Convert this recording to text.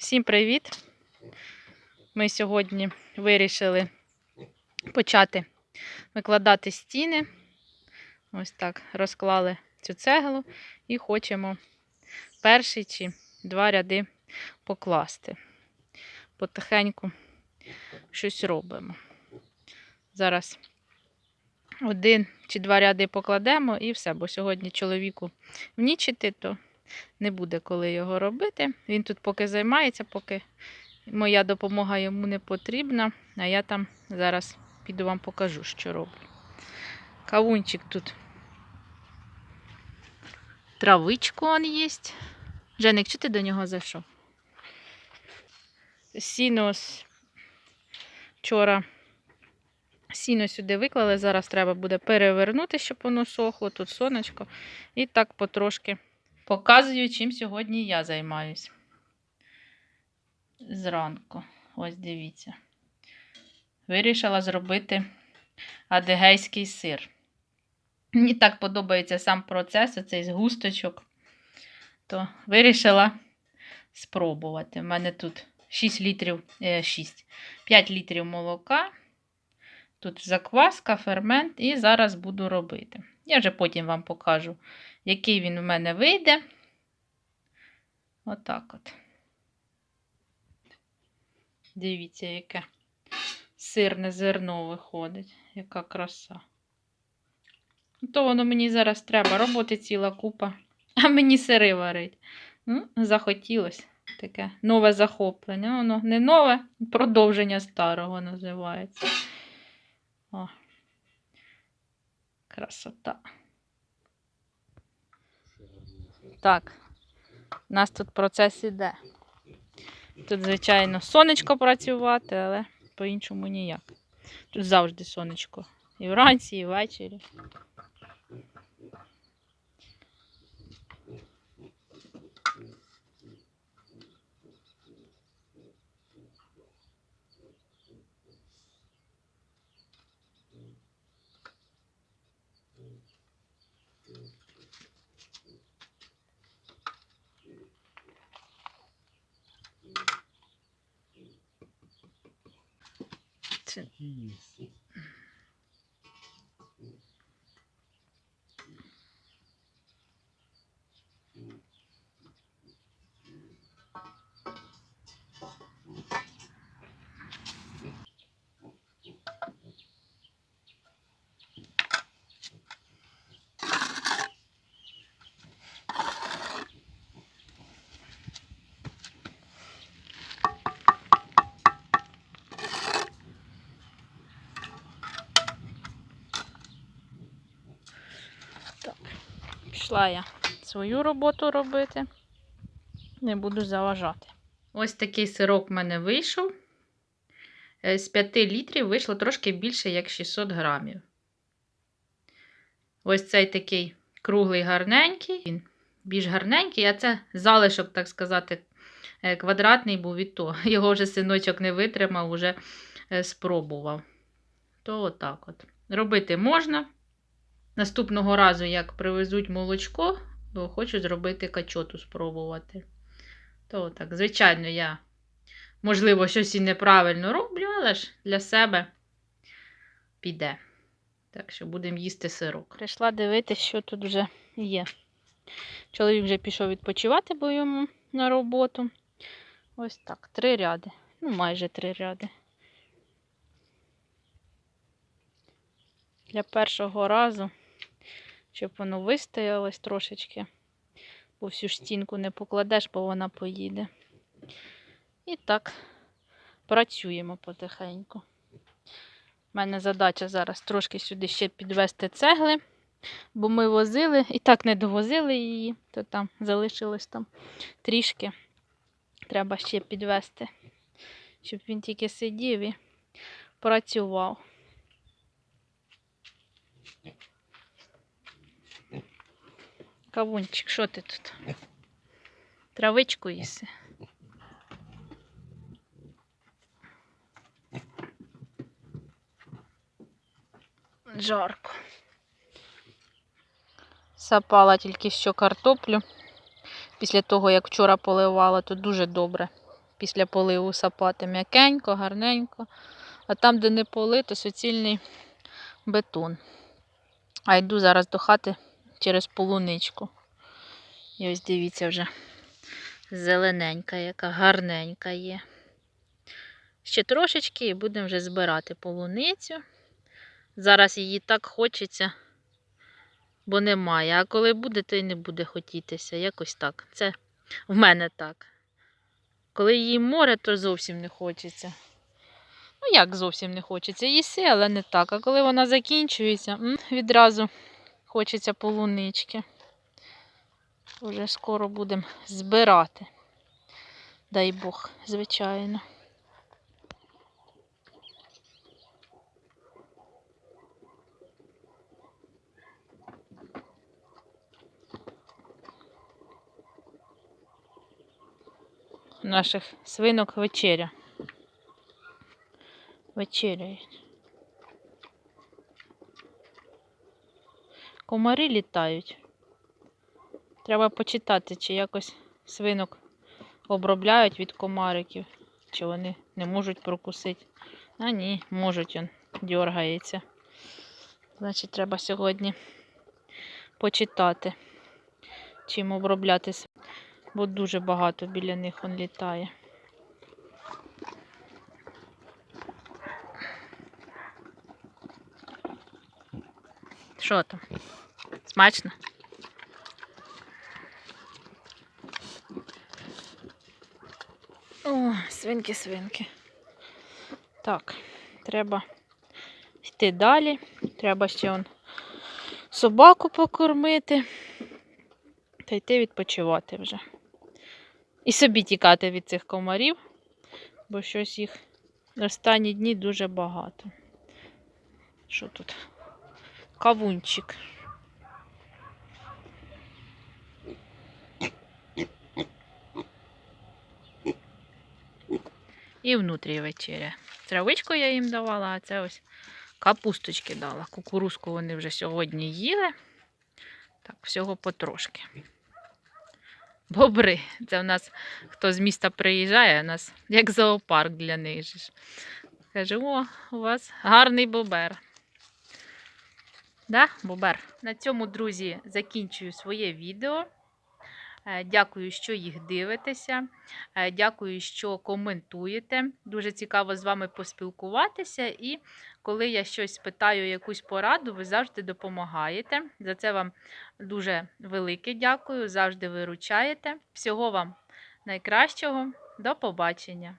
Всім привіт! Ми сьогодні вирішили почати викладати стіни. Ось так розклали цю цеглу і хочемо перший чи два ряди покласти. Потихеньку щось робимо. Зараз один чи два ряди покладемо і все, бо сьогодні чоловіку внічити, то не буде коли його робити. Він тут поки займається, поки моя допомога йому не потрібна, а я там зараз піду вам покажу, що роблю. Кавунчик тут. Травичку он є. Женик, чи ти до нього зайшов? Сіно вчора сіно сюди виклали. Зараз треба буде перевернути, щоб воно сохло. Тут сонечко. І так потрошки показую, чим сьогодні я займаюсь. Зранку. Ось дивіться. Вирішила зробити адегейський сир. Мені так подобається сам процес, оцей згусточок. То вирішила спробувати. У мене тут 6 літрів, е, 6, 5 літрів молока. Тут закваска, фермент, і зараз буду робити. Я вже потім вам покажу, який він у мене вийде. Отак от. Дивіться, яке сирне зерно виходить. Яка краса. То воно мені зараз треба. Роботи ціла купа. А мені сири варить. Ну, захотілося таке нове захоплення. Воно не нове, продовження старого називається. О. Красота. Так, у нас тут процес іде. Тут, звичайно, сонечко працювати, але по-іншому ніяк. Тут завжди сонечко. І вранці, і ввечері. Це Пішла я свою роботу робити. Не буду заважати. Ось такий сирок в мене вийшов. Е, З 5 літрів вийшло трошки більше, як 600 грамів. Ось цей такий круглий гарненький. Він більш гарненький, а це залишок, так сказати, е, квадратний був від того. Його вже синочок не витримав, уже е, спробував. То отак от. Робити можна. Наступного разу, як привезуть молочко, то хочу зробити качоту спробувати. То так, звичайно, я, можливо, щось і неправильно роблю, але ж для себе піде. Так що будемо їсти сирок. Прийшла дивитися, що тут вже є. Чоловік вже пішов відпочивати, бо йому на роботу. Ось так, три ряди. Ну, майже три ряди. Для першого разу щоб воно вистоялось трошечки, бо всю стінку не покладеш, бо вона поїде. І так, працюємо потихеньку. У мене задача зараз трошки сюди ще підвести цегли, бо ми возили і так не довозили її, то там залишилось там трішки. Треба ще підвести, щоб він тільки сидів і працював. Кавунчик, що ти тут? Травичку їси. Жарко. Сапала тільки що картоплю. Після того, як вчора поливала, то дуже добре після поливу сапати. М'якенько, гарненько. А там, де не поли, то суцільний бетон. А йду зараз до хати через полуничку. І ось дивіться вже зелененька, яка гарненька є. Ще трошечки і будемо вже збирати полуницю. Зараз її так хочеться, бо немає. А коли буде, то й не буде хотітися. Якось так. Це в мене так. Коли її море, то зовсім не хочеться. Ну, як зовсім не хочеться? Їси, але не так. А коли вона закінчується, відразу хочеться полунички. Уже скоро будемо збирати. Дай Бог, звичайно. Наших свинок вечеря. Вечеряють. Комарі літають. Треба почитати, чи якось свинок обробляють від комариків, чи вони не можуть прокусити. А ні, можуть він дергається. Значить, треба сьогодні почитати, чим оброблятись, бо дуже багато біля них он літає. Що там? Смачно? О, свинки, свинки. Так, треба йти далі. Треба ще он собаку покормити. Та йти відпочивати вже. І собі тікати від цих комарів, бо щось їх останні дні дуже багато. Що тут? Кавунчик. І внутрі вечеря. Травичку я їм давала, а це ось капусточки дала. Кукурузку вони вже сьогодні їли. Так, всього потрошки. Бобри. Це в нас хто з міста приїжджає, у нас як зоопарк для них. же. Каже, о, у вас гарний бобер. Да, бобер? На цьому, друзі, закінчую своє відео. Е, Дякую, що їх дивитеся. Е, Дякую, що коментуєте. Дуже цікаво з вами поспілкуватися. І коли я щось питаю, якусь пораду, ви завжди допомагаєте. За це вам дуже велике дякую. Завжди виручаєте. Всього вам найкращого. До побачення!